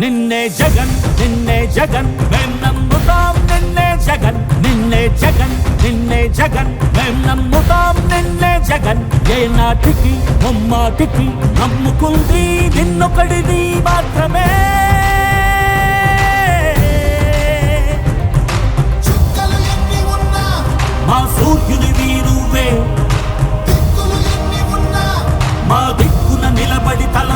నిన్నే జగన్ నిన్నే జగన్ మేం నమ్ముతాం నిన్నే జగన్ నిన్నే జగన్ నిన్నే జగన్ మేం నమ్ముతాం నిన్నే జగన్. ఏ నాటికి ముమ్మాటికి నమ్ముకుంది నిన్నొకడిది మాత్రమే. మా సూర్యుని వీరువే. మా దిక్కున నిలబడి తలబడి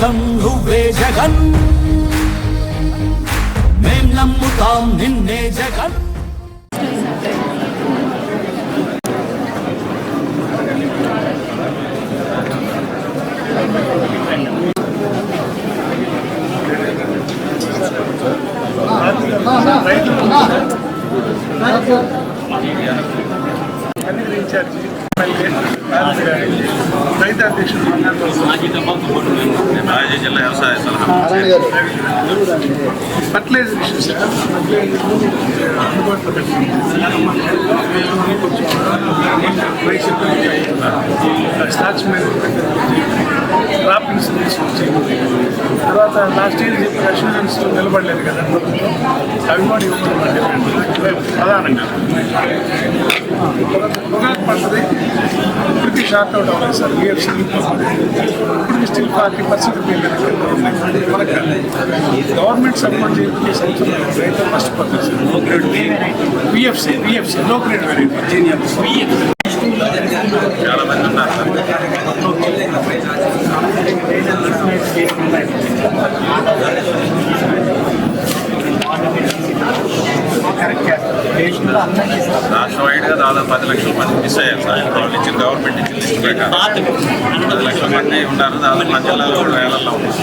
నమ్మకం నువ్వే జగన్ మేం నమ్ముతాం నిన్నే జగన్ ఇన్ఛార్జి ఎమ్మెల్యే మాజీ జిల్లా వ్యవసాయ ఫర్టిలైజర్ ఇష్యూ సార్. అందుబాటులో తర్వాత లాస్ట్ ఇయర్ చెప్పిన అష్యూరెన్స్ నిలబడలేదు కదా. అవి కూడా ఇవ్వమని ప్రధానంగా. పొగాకు పంటది. ఇప్పటికీ షార్ట్ అవుట్ అవ్వాలి సార్ ఇయర్ ఇప్పటికి స్టిల్ ఫార్టీ పర్సెంట్ మనకు గవర్నమెంట్ సపోర్ట్ చేయడానికి సంవత్సరం రైతులు నష్టపోతారు sir PFC PFC low grade variety చాలా మంది ఉన్నారు రాష్ట్ర వైడ్గా దాదాపు పది లక్షల మంది మిస్ అయ్యారు సార్ వాళ్ళు ఇచ్చిన గవర్నమెంట్ ఇచ్చిన లిస్ట్ ప్రకారం పది లక్షల మంది ఉన్నారు. దాదాపు మా జిల్లాలో కూడా వేలల్లో ఉన్నారు.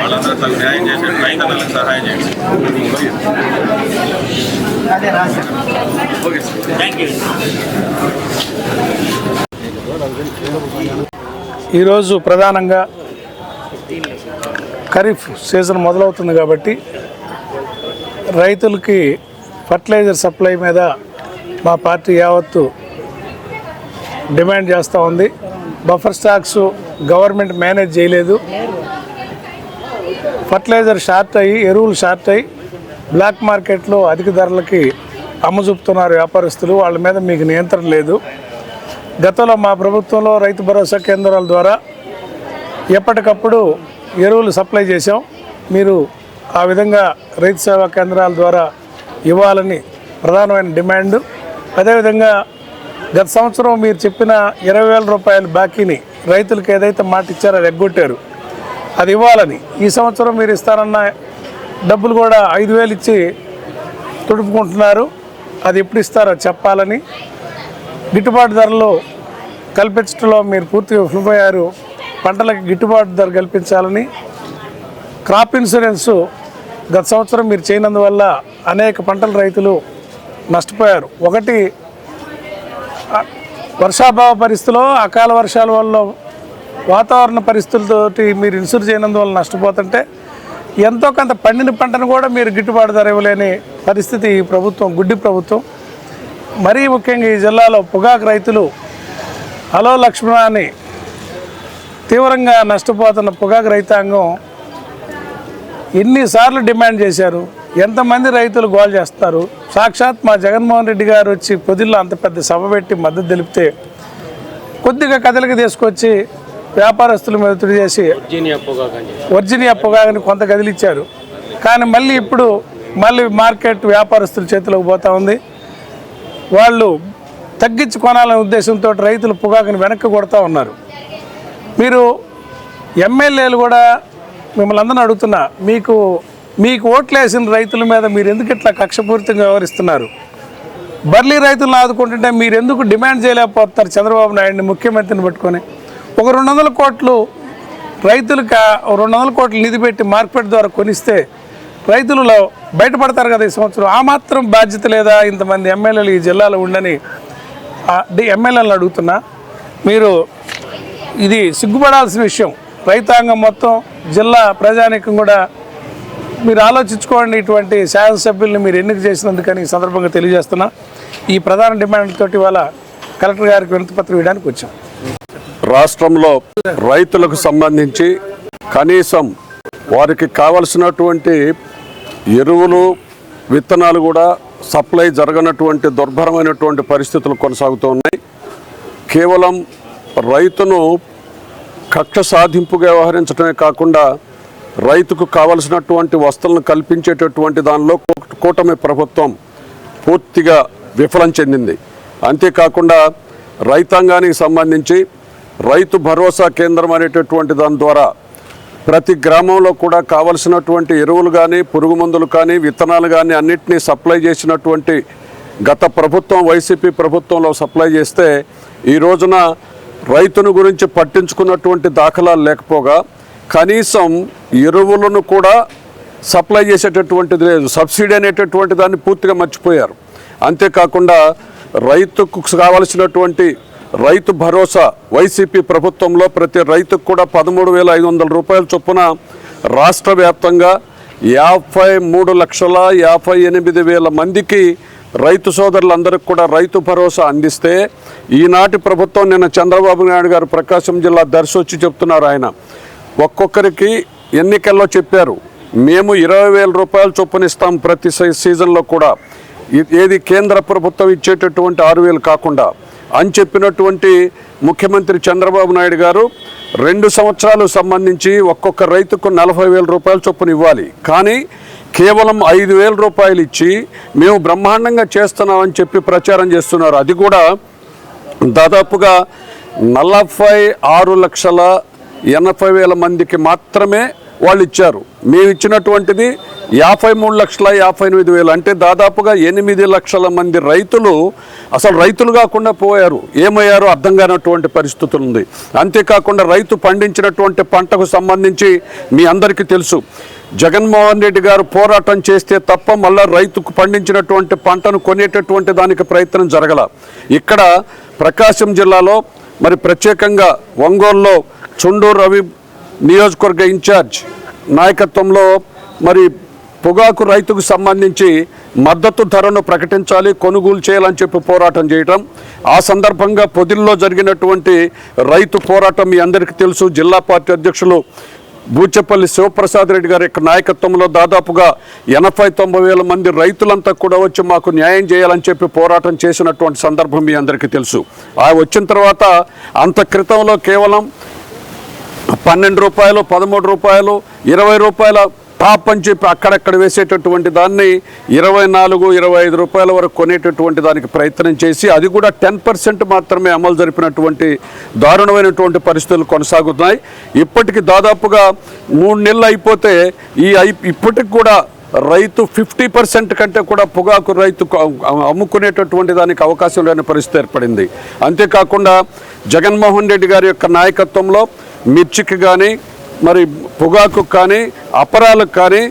వాళ్ళందరూ తగు న్యాయం చేసి రైతన్నలకు సహాయం చేయండి. Okay sir. ఈరోజు ప్రధానంగా ఖరీఫ్ సీజన్ మొదలవుతుంది కాబట్టి రైతులకి ఫర్టిలైజర్ సప్లై మీద మా పార్టీ యావత్తు డిమాండ్ చేస్తూ ఉంది. బఫర్ స్టాక్స్ గవర్నమెంట్ మేనేజ్ చేయలేదు. ఫర్టిలైజర్ షార్ట్ అయ్యి ఎరువులు షార్ట్ అయ్యి బ్లాక్ మార్కెట్లో అధిక ధరలకి అమ్మజూపుతున్నారు వ్యాపారస్తులు. వాళ్ళ మీద మీకు నియంత్రణ లేదు. గతంలో మా ప్రభుత్వంలో రైతు భరోసా కేంద్రాల ద్వారా ఎప్పటికప్పుడు ఎరువులు సప్లై చేశాం. మీరు ఆ విధంగా రైతు సేవా కేంద్రాల ద్వారా ఇవ్వాలని ప్రధానమైన డిమాండ్. అదేవిధంగా గత సంవత్సరం మీరు చెప్పిన ఇరవై వేల రూపాయల బాకీని రైతులకు ఏదైతే మాట ఇచ్చారో అది ఎగ్గొట్టారు. అది ఇవ్వాలని. ఈ సంవత్సరం మీరు ఇస్తారన్న డబ్బులు కూడా ఐదు వేలు ఇచ్చి తుడుపుకుంటున్నారు. అది ఎప్పుడు ఇస్తారో చెప్పాలని. గిట్టుబాటు ధరలు కల్పించడంలో మీరు పూర్తిగా విఫలమయ్యారు. పంటలకు గిట్టుబాటు ధర కల్పించాలని. క్రాప్ ఇన్సూరెన్సు గత సంవత్సరం మీరు చేయనందువల్ల అనేక పంటల రైతులు నష్టపోయారు. ఒకటి వర్షాభావ పరిస్థితిలో అకాల వర్షాల వల్ల వాతావరణ పరిస్థితులతోటి మీరు ఇన్సూర్ చేయనందువల్ల నష్టపోతుంటే ఎంతో కొంత పండిన పంటను కూడా మీరు గిట్టుబాటు ధర ఇవ్వలేని పరిస్థితి ఈ ప్రభుత్వం గుడ్డి ప్రభుత్వం. మరీ ముఖ్యంగా ఈ జిల్లాలో పొగాకు రైతులు హలో లక్ష్మణ అని తీవ్రంగా నష్టపోతున్న పొగాకు రైతాంగం ఎన్నిసార్లు డిమాండ్ చేశారు? ఎంతమంది రైతులు గోల్ చేస్తారు? సాక్షాత్ మా జగన్మోహన్ రెడ్డి గారు వచ్చి పొదిల్లో అంత పెద్ద సభ పెట్టి మద్దతు తెలిపితే కొద్దిగా కదలిక తీసుకొచ్చి వ్యాపారస్తుల మీద ఒత్తిడి చేసి వర్జినియా పొగాకుని కొంత కదిలిచ్చారు. కానీ మళ్ళీ ఇప్పుడు మళ్ళీ మార్కెట్ వ్యాపారస్తుల చేతిలోకి పోతా ఉంది. వాళ్ళు తగ్గించి కొనాలనే ఉద్దేశంతో రైతులు పొగాకుని వెనక్కి కొడతా ఉన్నారు. మీరు ఎమ్మెల్యేలు కూడా మిమ్మల్ని అందరిని అడుగుతున్నా మీకు మీకు ఓట్లు వేసిన రైతుల మీద మీరు ఎందుకు ఇట్లా కక్షపూరితంగా వ్యవహరిస్తున్నారు? బర్లీ రైతులను ఆదుకుంటుంటే మీరు ఎందుకు డిమాండ్ చేయలేకపోతున్నారు చంద్రబాబు నాయుడిని ముఖ్యమంత్రిని పట్టుకొని? ఒక రెండు వందల కోట్లు రైతులకు రెండు వందల కోట్లు నిధి పెట్టి మార్కెట్ ద్వారా కొనిస్తే రైతులలో బయటపడతారు కదా ఈ సంవత్సరం. ఆ మాత్రం బాధ్యత లేదా? ఇంతమంది ఎమ్మెల్యేలు ఈ జిల్లాలో ఉండని ఎమ్మెల్యేలను అడుగుతున్నా. మీరు ఇది సిగ్గుపడాల్సిన విషయం. రైతాంగం మొత్తం జిల్లా ప్రజానీకం కూడా మీరు ఆలోచించుకోండి ఇటువంటి శాసనసభ్యుల్ని మీరు ఎన్నిక చేసినందుకని ఈ సందర్భంగా తెలియజేస్తున్నా. ఈ ప్రధాన డిమాండ్ తోటి ఇవాళ కలెక్టర్ గారికి వినతిపత్రం ఇవ్వడానికి వచ్చాం. రాష్ట్రంలో రైతులకు సంబంధించి కనీసం వారికి కావలసినటువంటి ఎరువులు విత్తనాలు కూడా సప్లై జరగనటువంటి దుర్భరమైనటువంటి పరిస్థితులు కొనసాగుతూ ఉన్నాయి. కేవలం రైతును కక్ష సాధింపుగా వ్యవహరించడమే కాకుండా రైతుకు కావలసినటువంటి వస్తువులను కల్పించేటటువంటి దానిలో కూటమి ప్రభుత్వం పూర్తిగా విఫలం చెందింది. అంతేకాకుండా రైతాంగానికి సంబంధించి రైతు భరోసా కేంద్రం అనేటటువంటి దాని ద్వారా ప్రతి గ్రామంలో కూడా కావలసినటువంటి ఎరువులు కానీ పురుగు మందులు కానీ విత్తనాలు కానీ అన్నిటినీ సప్లై చేసినటువంటి గత ప్రభుత్వం వైసీపీ ప్రభుత్వంలో సప్లై చేస్తే ఈ రోజున రైతును గురించి పట్టించుకున్నటువంటి దాఖలాలు లేకపోగా కనీసం ఎరువులను కూడా సప్లై చేసేటటువంటిది లేదు. సబ్సిడీ అనేటటువంటి దాన్ని పూర్తిగా మర్చిపోయారు. అంతేకాకుండా రైతుకు కావలసినటువంటి రైతు భరోసా వైసీపీ ప్రభుత్వంలో ప్రతి రైతుకు కూడా పదమూడు వేల ఐదు వందల రూపాయల చొప్పున రాష్ట్ర వ్యాప్తంగా యాభై మూడు లక్షల యాభై ఎనిమిది వేల మందికి రైతు సోదరులందరికీ కూడా రైతు భరోసా అందిస్తే ఈనాటి ప్రభుత్వం నిన్న చంద్రబాబు నాయుడు గారు ప్రకాశం జిల్లా దర్శి వచ్చి చెప్తున్నారు ఆయన. ఒక్కొక్కరికి ఎన్నికల్లో చెప్పారు మేము ఇరవై వేల రూపాయలు చొప్పున ఇస్తాం ప్రతి సీ- సీజన్లో కూడా. ఏది కేంద్ర ప్రభుత్వం ఇచ్చేటటువంటి ఆరు వేలు కాకుండా. అని చెప్పినటువంటి ముఖ్యమంత్రి చంద్రబాబు నాయుడు గారు రెండు సంవత్సరాలు సంబంధించి ఒక్కొక్క రైతుకు నలభై వేల రూపాయలు చొప్పున ఇవ్వాలి. కానీ కేవలం ఐదు వేల రూపాయలు ఇచ్చి మేము బ్రహ్మాండంగా చేస్తున్నామని చెప్పి ప్రచారం చేస్తున్నారు. అది కూడా దాదాపుగా నలభై ఆరు లక్షల ఎనభై వేల మందికి మాత్రమే వాళ్ళు ఇచ్చారు. మేము ఇచ్చినటువంటిది యాభై మూడు లక్షల యాభై ఎనిమిది వేలు. అంటే దాదాపుగా ఎనిమిది లక్షల మంది రైతులు అసలు రైతులు కాకుండా పోయారు. ఏమయ్యారో అర్థం కానటువంటి పరిస్థితులు ఉంది. అంతేకాకుండా రైతు పండించినటువంటి పంటకు సంబంధించి మీ అందరికీ తెలుసు. జగన్మోహన్ రెడ్డి గారు పోరాటం చేస్తే తప్ప మళ్ళా రైతుకు పండించినటువంటి పంటను కొనేటటువంటి దానికి ప్రయత్నం జరగల. ఇక్కడ ప్రకాశం జిల్లాలో మరి ప్రత్యేకంగా ఒంగోలులో చుండూరు రవి నియోజకవర్గ ఇన్ఛార్జ్ నాయకత్వంలో మరి పొగాకు రైతుకు సంబంధించి మద్దతు ధరను ప్రకటించాలి కొనుగోలు చేయాలని చెప్పి పోరాటం చేయటం. ఆ సందర్భంగా పొదిల్లో జరిగినటువంటి రైతు పోరాటం మీ అందరికీ తెలుసు. జిల్లా పార్టీ అధ్యక్షులు బూచెపల్లి శివప్రసాద్ రెడ్డి గారి యొక్క నాయకత్వంలో దాదాపుగా ఎనభై తొంభై వేల మంది రైతులంతా కూడా వచ్చి మాకు న్యాయం చేయాలని చెప్పి పోరాటం చేసినటువంటి సందర్భం మీ అందరికీ తెలుసు. ఆ వచ్చిన తర్వాత అంత క్రితంలో కేవలం పన్నెండు రూపాయలు పదమూడు రూపాయలు ఇరవై రూపాయల టాప్ అని చెప్పి అక్కడక్కడ వేసేటటువంటి దాన్ని ఇరవై నాలుగు ఇరవై ఐదు రూపాయల వరకు కొనేటటువంటి దానికి ప్రయత్నం చేసి అది కూడా టెన్ పర్సెంట్ మాత్రమే అమలు జరిపినటువంటి దారుణమైనటువంటి పరిస్థితులు కొనసాగుతున్నాయి. ఇప్పటికి దాదాపుగా మూడు నెలలు అయిపోతే ఈ ఇప్పటికి కూడా రైతు ఫిఫ్టీ పర్సెంట్ కంటే కూడా పొగాకు రైతు అమ్ముకునేటటువంటి దానికి అవకాశం లేని పరిస్థితి ఏర్పడింది. అంతేకాకుండా జగన్మోహన్ రెడ్డి గారి యొక్క నాయకత్వంలో మిర్చికి కానీ మరి పొగాకు కానీ అపరాలకు కానీ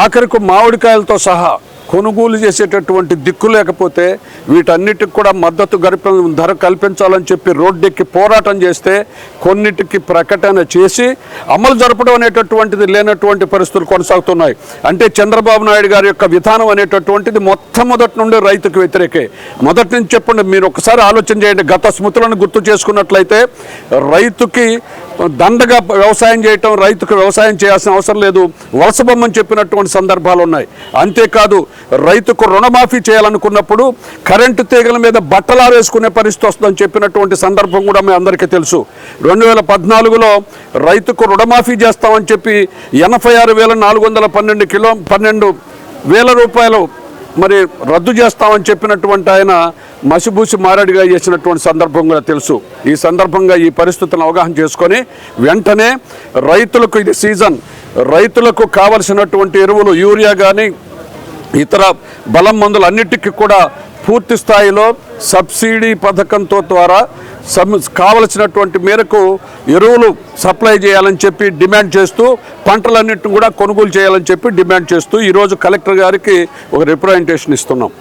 ఆఖరికి మామిడికాయలతో సహా కొనుగోలు చేసేటటువంటి దిక్కు లేకపోతే వీటన్నిటికి కూడా మద్దతు గరిప ధర కల్పించాలని చెప్పి రోడ్డెక్కి పోరాటం చేస్తే కొన్నిటికి ప్రకటన చేసి అమలు జరపడం అనేటటువంటిది లేనటువంటి పరిస్థితులు కొనసాగుతున్నాయి. అంటే చంద్రబాబు నాయుడు గారి యొక్క విధానం అనేటటువంటిది మొట్టమొదటి నుండి రైతుకు వ్యతిరేకే. మొదటి నుంచి చెప్పండి మీరు ఒకసారి ఆలోచన చేయండి. గత స్మృతులను గుర్తు చేసుకున్నట్లయితే రైతుకి దండగా వ్యవసాయం చేయటం రైతుకు వ్యవసాయం చేయాల్సిన అవసరం లేదు. వలస బొమ్మని చెప్పినటువంటి సందర్భాలు ఉన్నాయి. అంతేకాదు రైతుకు రుణమాఫీ చేయాలనుకున్నప్పుడు కరెంటు తీగల మీద బట్టలారేసుకునే పరిస్థితి వస్తుందని చెప్పినటువంటి సందర్భం కూడా మీ అందరికీ తెలుసు. రెండు వేల పద్నాలుగులో రైతుకు రుణమాఫీ చేస్తామని చెప్పి ఎనభై ఆరు వేల నాలుగు వందల పన్నెండు కిలో పన్నెండు వేల రూపాయలు మరి రద్దు చేస్తామని చెప్పినటువంటి ఆయన మసిబూసి మారడిగా చేసినటువంటి సందర్భం కూడా తెలుసు. ఈ సందర్భంగా ఈ పరిస్థితులను అవగాహన చేసుకొని వెంటనే రైతులకు ఇది సీజన్. రైతులకు కావలసినటువంటి ఎరువులు యూరియా కానీ ఇతర బలం మందులు అన్నిటికీ కూడా పూర్తి స్థాయిలో సబ్సిడీ పథకంతో ద్వారా కావలసినటువంటి మేరకు ఎరువులు సప్లై చేయాలని చెప్పి డిమాండ్ చేస్తూ పంటలన్నింటిని కూడా కొనుగోలు చేయాలని చెప్పి డిమాండ్ చేస్తూ ఈరోజు కలెక్టర్ గారికి ఒక రిప్రజెంటేషన్ ఇస్తున్నాం.